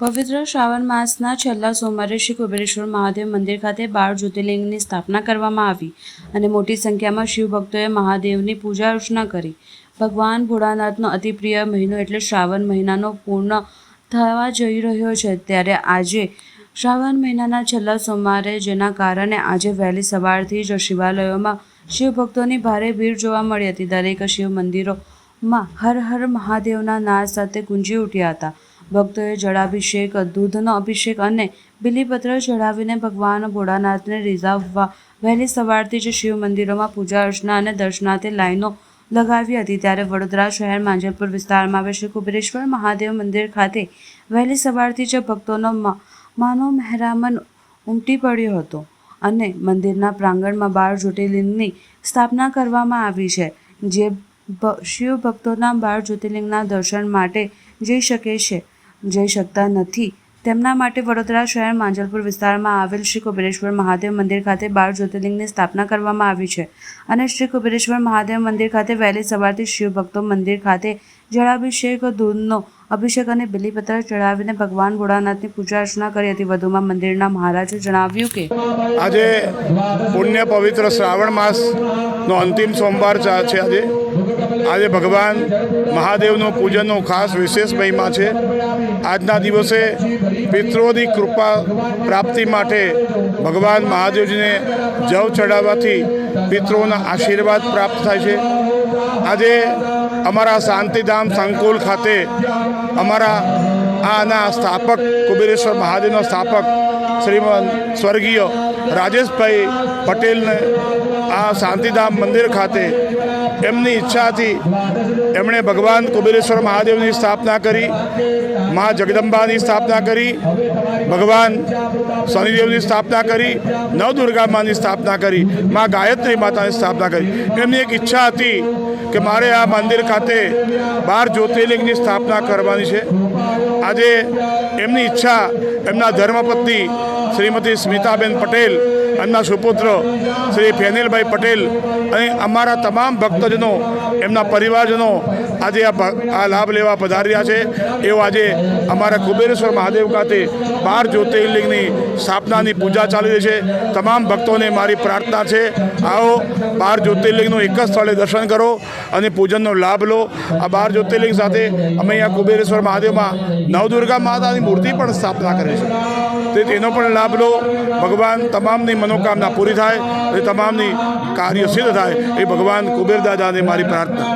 પવિત્ર શ્રાવણ માસના છેલ્લા સોમવારે શ્રી કુબેરેશ્વર મહાદેવ મંદિર ખાતે બાર જ્યોતિર્લિંગની સ્થાપના કરવામાં આવી અને મોટી સંખ્યામાં શિવભક્તોએ મહાદેવની પૂજા અર્ચના કરી. ભગવાન ભોળાનાથનો અતિપ્રિય મહિનો એટલે શ્રાવણ મહિનાનો પૂર્ણ થવા જઈ રહ્યો છે ત્યારે આજે શ્રાવણ મહિનાના છેલ્લા સોમવારે જેના કારણે આજે વહેલી સવારથી જ શિવાલયોમાં શિવભક્તોની ભારે ભીડ જોવા મળી હતી. દરેક શિવ મંદિરોમાં હર હર મહાદેવના નાદ સાથે ગુંજી ઉઠ્યા હતા. ભક્તોએ જળાભિષેક, દૂધનો અભિષેક અને બિલીપત્ર ચઢાવીને ભગવાન ભોળાનાથને રીઝાવવા વહેલી સવારથી જ શિવ મંદિરોમાં પૂજા અર્ચના અને દર્શનાર્થે લાઈનો લગાવી હતી. ત્યારે વડોદરા શહેર માંજલપુર વિસ્તારમાં આવેલ શ્રી કુબેરેશ્વર મહાદેવ મંદિર ખાતે વહેલી સવારથી જ ભક્તોનો માનો મહેરામન ઉમટી પડ્યો હતો અને મંદિરના પ્રાંગણમાં બાર જ્યોતિર્લિંગની સ્થાપના કરવામાં આવી છે. જે શિવ ભક્તોના બાર જ્યોતિર્લિંગના દર્શન માટે જઈ શકે છે. જઈ શકતા નથી. તેમના માટે વડોદરા શહેર માંજલપુર વિસ્તારમાં આવેલ શ્રી કુબેરેશ્વર મહાદેવ મંદિર ખાતે બાર જ્યોતિર્લિંગની સ્થાપના કરવામાં આવી છે અને શ્રી કુબેરેશ્વર મહાદેવ મંદિર ખાતે વહેલી સવારથી શિવભક્તો મંદિર ખાતે જળાભિષેક, દૂધનો અભિષેક અને બિલીપત્ર ચડાવીને ભગવાન ભોળાનાથની પૂજા અર્ચના કરી હતી. વધુમાં મંદિરના મહારાજે જણાવ્યું કે આજે પુણ્ય પવિત્ર શ્રાવણ માસનો અંતિમ સોમવાર છે આજે. આજે ભગવાન મહાદેવનો પૂજનનો ખાસ વિશેષ મહિમા છે. આજના દિવસે પિત્રોની કૃપા પ્રાપ્તિ માટે ભગવાન મહાદેવજીને જવ ચડાવવાથી પિતૃઓના આશીર્વાદ પ્રાપ્ત થાય છે. આજે અમારા શાંતિધામ સંકુલ ખાતે અમારા આના સ્થાપક કુબેરેશ્વર મહાદેવના સ્થાપક શ્રીમદ સ્વર્ગીય રાજેશભાઈ પટેલને આ શાંતિધામ મંદિર ખાતે એમની ઈચ્છાથી એમણે ભગવાન કુબેરેશ્વર મહાદેવની સ્થાપના કરી, મા જગદંબાની સ્થાપના કરી, ભગવાન શનિદેવની સ્થાપના કરી, નવદુર્ગા માની સ્થાપના કરી, મા ગાયત્રી માતાની સ્થાપના કરી. એમની એક ઈચ્છા હતી કે મારે આ મંદિર ખાતે બાર જ્યોતિર્લિંગની સ્થાપના કરવાની છે. આજે એમની ઈચ્છા એમના ધર્મપત્ની શ્રીમતી સ્મિતાબેન પટેલ એમના સુપુત્ર શ્રી ફેનિલભાઈ પટેલ અને અમારા તમામ ભક્તજનો એમના પરિવારજનો આજે આ લાભ લેવા પધાર્યા છે. એવો આજે અમારા કુબેરેશ્વર મહાદેવ ખાતે બાર જ્યોતિર્લિંગની સ્થાપનાની પૂજા ચાલી રહી છે. તમામ ભક્તોને મારી પ્રાર્થના છે, આવો બાર જ્યોતિર્લિંગનું એક જ સ્થળે દર્શન કરો અને પૂજનનો લાભ લો. આ બાર જ્યોતિર્લિંગ સાથે અમે અહીંયા કુબેરેશ્વર મહાદેવમાં નવદુર્ગા માતાની મૂર્તિ પણ સ્થાપના કરી છે. તે તેનો પણ લાભ લો. ભગવાન તમામની મનોકામના પૂરી થાય અને તમામની કાર્ય સિદ્ધ થાય. એ ભગવાન કુબેર દાદાને મારી પ્રાર્થના.